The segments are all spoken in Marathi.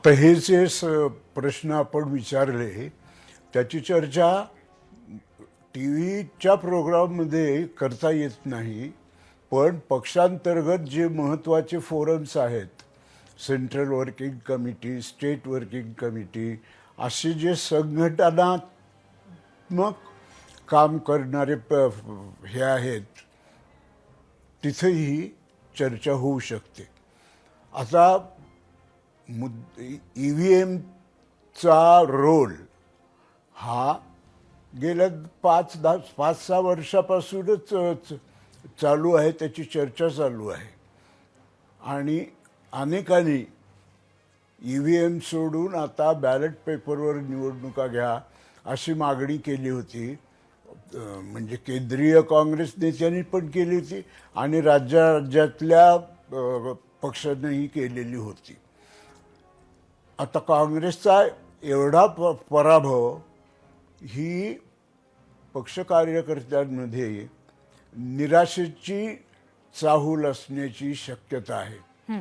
आता हे जे स प्रश्न आपण विचारले त्याची चर्चा टी व्हीच्या प्रोग्राममध्ये करता येत नाही पण पक्षांतर्गत जे महत्त्वाचे फोरम्स आहेत central working committee state working committee असे जे संघटनात्मक काम करणारे प हे आहेत तिथेही चर्चा होऊ शकते. आता मुद ई व्ही एमचा रोल हा गेल्या पाच दहा पाच सहा वर्षापासूनच च- चालू आहे त्याची चर्चा चालू आहे. आणि अनेकांनी ई व्ही एम सोडून आता बॅलेट पेपरवर निवडणुका घ्या अशी मागणी केली होती. म्हणजे केंद्रीय काँग्रेस नेत्यांनी पण केली होती आणि राज्या राज्यातल्या पक्षांनीही केलेली होती. आता काँग्रेसचा एवढा प पराभव ही पक्ष कार्यकर्त्यांमध्ये निराशेची चाहूल असण्याची शक्यता आहे.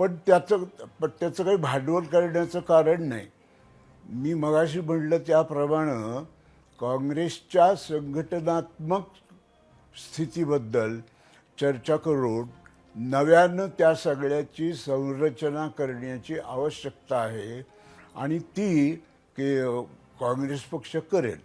पण त्याचं पण त्याचं काही भांडवल करण्याचं कारण नाही. मी मगाशी म्हणलं त्याप्रमाणे काँग्रेसच्या संघटनात्मक स्थितीबद्दल चर्चा करून नव्यानं त्या सगळ्याची संरचना करण्याची आवश्यकता आहे आणि ती की काँग्रेस पक्ष करेल.